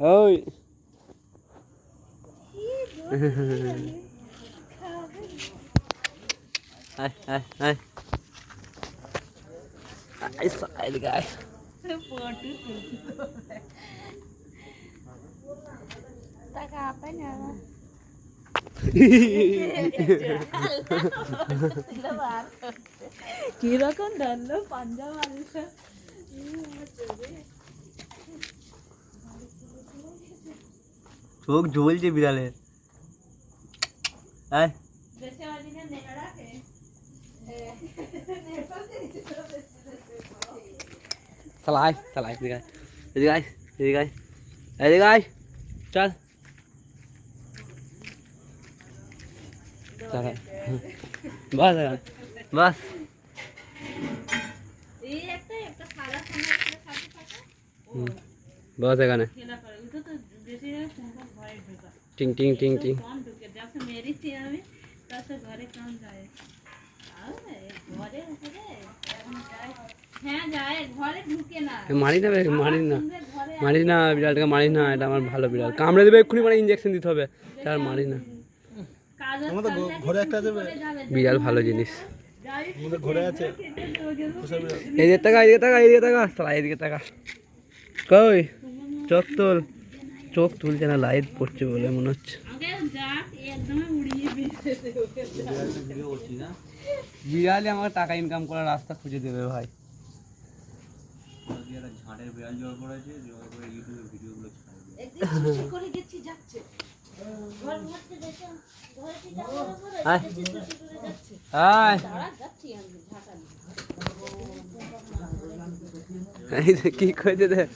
ơi. Ai ai ai ai sai được cái? Ta gặp cái nào? Chị đó có đền nó phần cho anh. এদিকে আয় এদিকে আয় এদিকে আয় এদিকে আয় চল চালাই বাস এখানে বাস এই একটা একটা সাদা সোনা একটা সাথে থাকে হুম, বাস এখানে টিং টিং টিং টিং। মারি না মারি না। মারি না বিড়ালটাকে মারিস না এটা আমার ভালো বিড়াল। কামড়ে দেবে এক্ষুনি মানে ইঞ্জেকশন দিতে হবে। আর মারি না। বিড়াল ভালো জিনিস। এদিকে টাকা এদিকে টাকা এদিকে টাকা এদিকে টাকা কই? চত্তল চোখ তুলছে না লাইট পড়ছে বলে মনে হচ্ছে। বিড়ালে আমাকে টাকা ইনকাম করার রাস্তা খুঁজে দেবে ভাই। করে গেছি যাচ্ছে ঘর মধ্যে দেখে ঘরে কি যাওয়ার পরে আয়। যাচ্ছে আয় তারা যাচ্ছি আমি ঝাঁকানি এই যে কি করেছে দেখ?